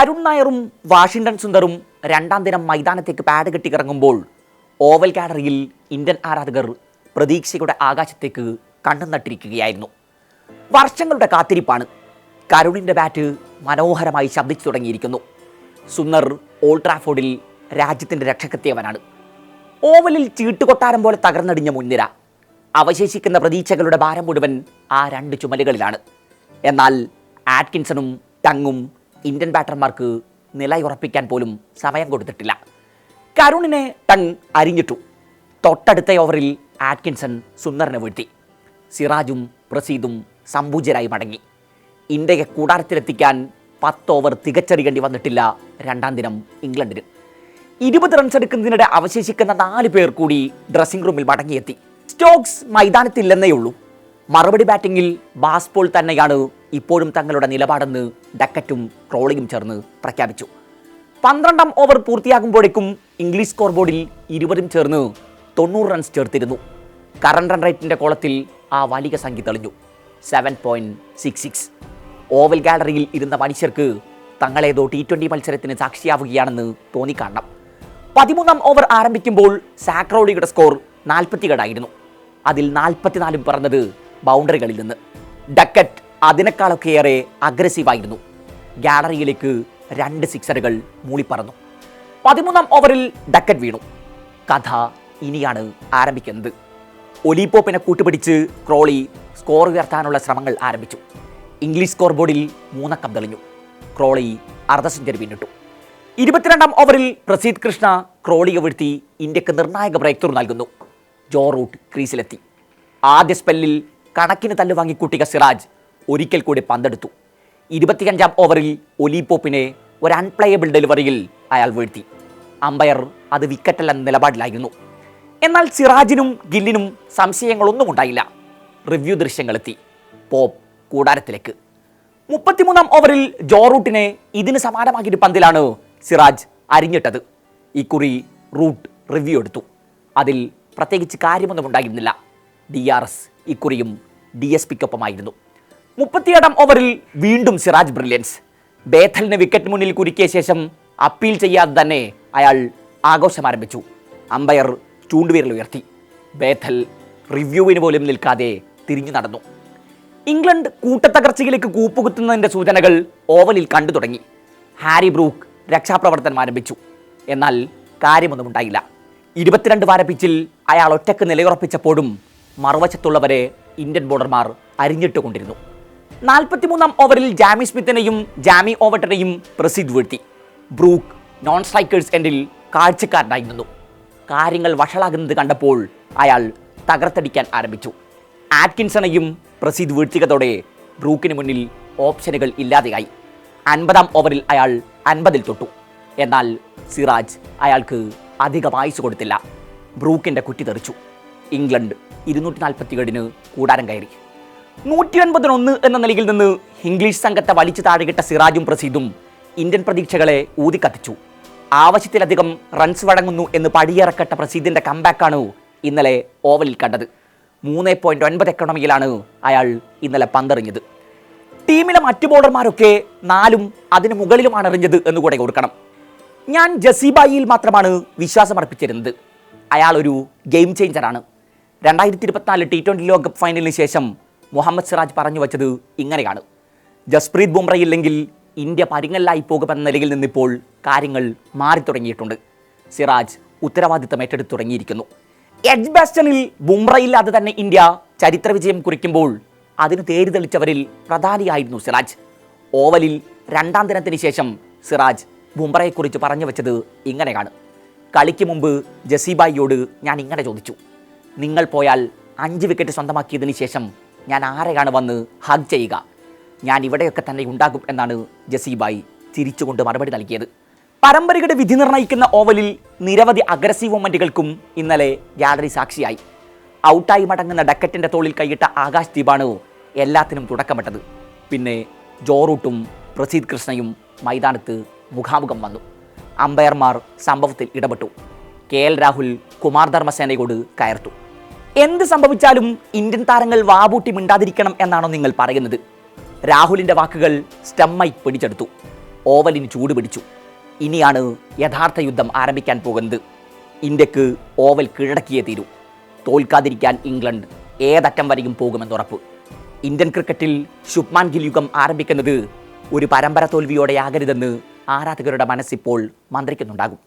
Karun നായറും Washington സുന്ദറും രണ്ടാം ദിനം മൈതാനത്തേക്ക് പാഡ് കെട്ടിക്കിറങ്ങുമ്പോൾ ഓവൽ ഗാലറിയിൽ ഇന്ത്യൻ ആരാധകർ പ്രതീക്ഷയുടെ ആകാശത്തേക്ക് കണ്ണു നട്ടിരിക്കുകയായിരുന്നു വർഷങ്ങളുടെ കാത്തിരിപ്പാണ്. കരുണിന്റെ ബാറ്റ് മനോഹരമായി ശബ്ദിച്ചു തുടങ്ങിയിരിക്കുന്നു. സുന്ദർ ഓൾട്രാഫോർഡിൽ ട്രാഫോർഡിൽ രാജ്യത്തിന്റെ രക്ഷക്കെത്തിയവനാണ് ഓവലിൽ ചീട്ടുകൊട്ടാരം പോലെ തകർന്നടിഞ്ഞ മുൻനിര. അവശേഷിക്കുന്ന പ്രതീക്ഷകളുടെ ഭാരം മുഴുവൻ ആ രണ്ട് ചുമലുകളിലാണ്. എന്നാൽ ആറ്റ്കിൻസണും ടങ്ങും ഇന്ത്യൻ ബാറ്റർമാർക്ക് നിലയുറപ്പിക്കാൻ പോലും സമയം കൊടുത്തിട്ടില്ല. കരുണിനെ ടങ് അരിഞ്ഞിട്ടു. തൊട്ടടുത്ത ഓവറിൽ ആറ്റ്കിൻസൺ സുന്ദറിനെ വീഴ്ത്തി. സിറാജും പ്രസീദും സമ്പൂജ്യരായി മടങ്ങി. ഇന്ത്യയെ കൂടാരത്തിലെത്തിക്കാൻ പത്ത് ഓവർ തികച്ചറിയേണ്ടി വന്നിട്ടില്ല രണ്ടാം ദിനം ഇംഗ്ലണ്ടിന്. ഇരുപത് റൺസ് എടുക്കുന്നതിനിടെ അവശേഷിക്കുന്ന നാല് പേർ കൂടി ഡ്രസ്സിംഗ് റൂമിൽ മടങ്ങിയെത്തി. സ്റ്റോക്സ് മൈതാനത്തില്ലെന്നേ ഉള്ളൂ മറുപടി ബാറ്റിങ്ങിൽ ബാസ്പോൾ തന്നെയാണ് ഇപ്പോഴും തങ്ങളുടെ നിലപാടെന്ന് ഡക്കറ്റും ക്രോളിയും ചേർന്ന് പ്രഖ്യാപിച്ചു. പന്ത്രണ്ടാം ഓവർ പൂർത്തിയാകുമ്പോഴേക്കും ഇംഗ്ലീഷ് സ്കോർ ബോർഡിൽ ഇരുവരും ചേർന്ന് തൊണ്ണൂറ് റൺസ് ചേർത്തിരുന്നു. കറണ്ട് റൺ റേറ്റിന്റെ കോളത്തിൽ ആ വലിയ സംഖ്യ തെളിഞ്ഞു. Seven point six six Oval ഗാലറിയിൽ ഇരുന്ന മനുഷ്യർക്ക് തങ്ങളേതോ ടി ട്വന്റി മത്സരത്തിന് സാക്ഷിയാവുകയാണെന്ന് തോന്നിക്കാണണം പതിമൂന്നാം ഓവർ ആരംഭിക്കുമ്പോൾ സാക്രോളിയുടെ സ്കോർ നാൽപ്പത്തിയേഴായിരുന്നു അതിൽ നാൽപ്പത്തിനാലും പറഞ്ഞത് ബൗണ്ടറികളിൽ നിന്ന്. ഡക്കറ്റ് അതിനേക്കാളൊക്കെയേറെ അഗ്രസീവായിരുന്നു. ഗാലറിയിലേക്ക് രണ്ട് സിക്സറുകൾ മൂളിപ്പറന്നു. പതിമൂന്നാം ഓവറിൽ ഡക്കറ്റ് വീണു. കഥ ഇനിയാണ് ആരംഭിക്കുന്നത്. ഒലിപ്പോപ്പിനെ കൂട്ടുപിടിച്ച് ക്രോളി സ്കോർ ഉയർത്താനുള്ള ശ്രമങ്ങൾ ആരംഭിച്ചു. ഇംഗ്ലീഷ് സ്കോർ ബോർഡിൽ മൂന്നക്കം തെളിഞ്ഞു. ക്രോളി അർദ്ധ സെഞ്ചുറി പിന്നിട്ടു. ഇരുപത്തിരണ്ടാം ഓവറിൽ പ്രസീദ് കൃഷ്ണ ക്രോളിയെ വീഴ്ത്തി ഇന്ത്യയ്ക്ക് നിർണായക ബ്രേക്ക് ത്രൂ നൽകുന്നു. ജോ റൂട്ട് ക്രീസിലെത്തി. ആദ്യ സ്പെല്ലിൽ കണക്കിന് തല്ല് വാങ്ങിക്കൂട്ടിയ സിറാജ് ഒരിക്കൽ കൂടി പന്തെടുത്തു. ഇരുപത്തിയഞ്ചാം ഓവറിൽ ഒലീപോപ്പിനെ ഒരു അൺപ്ലേയബിൾ ഡെലിവറിയിൽ അയാൾ വീഴ്ത്തി. അമ്പയർ അത് വിക്കറ്റല്ലെന്ന നിലപാടിലായിരുന്നു. എന്നാൽ സിറാജിനും ഗില്ലിനും സംശയങ്ങളൊന്നും ഉണ്ടായില്ല. റിവ്യൂ ദൃശ്യങ്ങളെത്തി. പോപ്പ് കൂടാരത്തിലേക്ക്. മുപ്പത്തിമൂന്നാം ഓവറിൽ ജോറൂട്ടിനെ ഇതിന് സമാനമാക്കിയ ഒരു പന്തിലാണ് സിറാജ് അരിഞ്ഞിട്ടത്. ഇക്കുറി റൂട്ട് റിവ്യൂ എടുത്തു. അതിൽ പ്രത്യേകിച്ച് കാര്യമൊന്നും ഉണ്ടായിരുന്നില്ല. ഡി ആർ എസ് ഇക്കുറിയും ഡി എസ് പിക്കൊപ്പമായിരുന്നു മുപ്പത്തിയേഴാം ഓവറിൽ വീണ്ടും സിറാജ് ബ്രില്യൻസ്. ബേഥലിന് വിക്കറ്റ് മുന്നിൽ കുരുക്കിയ ശേഷം അപ്പീൽ ചെയ്യാതെ തന്നെ അയാൾ ആഘോഷം ആരംഭിച്ചു. അമ്പയർ ചൂണ്ടുവീരൽ ഉയർത്തി. ബേഥൽ റിവ്യൂവിന് പോലും നിൽക്കാതെ തിരിഞ്ഞു നടന്നു. ഇംഗ്ലണ്ട് കൂട്ടത്തകർച്ചയിലേക്ക് കൂപ്പുകുത്തുന്നതിന്റെ സൂചനകൾ ഓവലിൽ കണ്ടു തുടങ്ങി. ഹാരി ബ്രൂക്ക് രക്ഷാപ്രവർത്തനം ആരംഭിച്ചു. എന്നാൽ കാര്യമൊന്നും ഉണ്ടായില്ല. ഇരുപത്തിരണ്ട് വാര പിച്ചിൽ അയാൾ ഒറ്റയ്ക്ക് നിലയുറപ്പിച്ചപ്പോഴും മറുവശത്തുള്ളവരെ ഇന്ത്യൻ ബോളർമാർ അരിഞ്ഞിട്ടുകൊണ്ടിരുന്നു. നാൽപ്പത്തിമൂന്നാം ഓവറിൽ ജാമി സ്മിത്തിനെയും ജാമി ഓവട്ടനെയും പ്രസിദ്ധ് വീഴ്ത്തി. ബ്രൂക്ക് നോൺ സ്ട്രൈക്കേഴ്സ് എൻഡിൽ കാഴ്ചക്കാരനായി നിന്നു. കാര്യങ്ങൾ വഷളാകുന്നത് കണ്ടപ്പോൾ അയാൾ തകർത്തടിക്കാൻ ആരംഭിച്ചു. ആറ്റ്കിൻസണെയും പ്രസിദ്ധ് വീഴ്ത്തിയതോടെ ബ്രൂക്കിന് മുന്നിൽ ഓപ്ഷനുകൾ ഇല്ലാതെയായി. അൻപതാം ഓവറിൽ അയാൾ അൻപതിൽ തൊട്ടു. എന്നാൽ സിറാജ് അയാൾക്ക് അധികം ആയുസ് കൊടുത്തില്ല. ബ്രൂക്കിന്റെ കുറ്റി തെറിച്ചു. ഇംഗ്ലണ്ട് ഇരുന്നൂറ്റി നാൽപ്പത്തിയേഴിന് കൂടാരം കയറി. നൂറ്റി ഒൻപതിനൊന്ന് എന്ന നിലയിൽ നിന്ന് ഇംഗ്ലീഷ് സംഘത്തെ വലിച്ചു താഴെകിട്ട സിറാജും പ്രസീദും ഇന്ത്യൻ പ്രതീക്ഷകളെ ഊതിക്കത്തിച്ചു. ആവശ്യത്തിലധികം റൺസ് വഴങ്ങുന്നു എന്ന് പടിയിറക്കട്ട പ്രസീദിന്റെ കമ്പാക്കാണ് ഇന്നലെ ഓവലിൽ കണ്ടത്. മൂന്ന് പോയിന്റ് ഒൻപത് എക്കണോമിയിലാണ് അയാൾ ഇന്നലെ പന്തെറിഞ്ഞത്. ടീമിലെ മറ്റു ബോളർമാരൊക്കെ നാലും അതിനു മുകളിലുമാണ് എറിഞ്ഞത് എന്നുകൂടെ ഓർക്കണം ഞാൻ ജസീബായിയിൽ മാത്രമാണ് വിശ്വാസം അർപ്പിച്ചിരുന്നത്. അയാൾ ഒരു ഗെയിം ചേഞ്ചറാണ് രണ്ടായിരത്തി ഇരുപത്തിനാല് ടി ട്വന്റി ലോകകപ്പ് ഫൈനലിന് ശേഷം മുഹമ്മദ് സിറാജ് പറഞ്ഞു വച്ചത് ഇങ്ങനെയാണ്. ജസ്പ്രീത് ബുംറയില്ലെങ്കിൽ ഇന്ത്യ പരിങ്ങലായി പോകുമെന്ന നിലയിൽ നിന്നിപ്പോൾ കാര്യങ്ങൾ മാറി തുടങ്ങിയിട്ടുണ്ട്. സിറാജ് ഉത്തരവാദിത്തം ഏറ്റെടുത്തു തുടങ്ങിയിരിക്കുന്നു. എഡ്ജ് ബാസ്റ്റണിൽ ബുംറയില്ലാതെ തന്നെ ഇന്ത്യ ചരിത്ര വിജയം കുറിക്കുമ്പോൾ അതിന് തേരി തെളിച്ചവരിൽ പ്രധാനിയായിരുന്നു സിറാജ്. ഓവലിൽ രണ്ടാം ദിനത്തിന് ശേഷം സിറാജ് ബുംറയെക്കുറിച്ച് പറഞ്ഞു വെച്ചത് ഇങ്ങനെയാണ്. കളിക്ക് മുമ്പ് ജസീബായിയോട് ഞാൻ ഇങ്ങനെ ചോദിച്ചു. നിങ്ങൾ പോയാൽ അഞ്ച് വിക്കറ്റ് സ്വന്തമാക്കിയതിന് ശേഷം ഞാൻ ആരെയാണ് വന്ന് ഹഗ് ചെയ്യുക? ഞാൻ ഇവിടെയൊക്കെ തന്നെ ഉണ്ടാകും എന്നാണ് ജസീബായി തിരിച്ചുകൊണ്ട് മറുപടി നൽകിയത്. പരമ്പരയുടെ വിധി നിർണയിക്കുന്ന ഓവലിൽ നിരവധി അഗ്രസീവ് മൊമെന്റുകൾക്കും ഇന്നലെ ഗാലറി സാക്ഷിയായി. ഔട്ടായി മടങ്ങുന്ന ഡക്കറ്റിന്റെ തോളിൽ കൈയിട്ട ആകാശ് ദീപാണ് എല്ലാത്തിനും തുടക്കമിട്ടത്. പിന്നെ ജോറൂട്ടും പ്രസീദ് കൃഷ്ണയും മൈതാനത്ത് മുഖാമുഖം വന്നു. അമ്പയർമാർ സംഭവത്തിൽ ഇടപെട്ടു. കെ എൽ രാഹുൽ കുമാർ ധർമ്മസേനയോട് കയർത്തു. എന്ത് സംഭവിച്ചാലും ഇന്ത്യൻ താരങ്ങൾ വാബൂട്ടി മിണ്ടാതിരിക്കണം എന്നാണോ നിങ്ങൾ പറയുന്നത്? രാഹുലിന്റെ വാക്കുകൾ സ്റ്റമ്മായി പിടിച്ചെടുത്തു. ഓവലിന് ചൂട് പിടിച്ചു. ഇനിയാണ് യഥാർത്ഥ യുദ്ധം ആരംഭിക്കാൻ പോകുന്നത്. ഇന്ത്യയ്ക്ക് ഓവൽ കീഴടക്കിയേ തീരൂ. തോൽക്കാതിരിക്കാൻ ഇംഗ്ലണ്ട് ഏതറ്റം വരെയും പോകുമെന്നുറപ്പ് ഇന്ത്യൻ ക്രിക്കറ്റിൽ ശുഭ്മാൻ ഗിൽ യുഗം ആരംഭിക്കുന്നത് ഒരു പരമ്പര തോൽവിയോടെയാകരുതെന്ന് ആരാധകരുടെ മനസ്സിപ്പോൾ മന്ത്രിക്കുന്നുണ്ടാകും.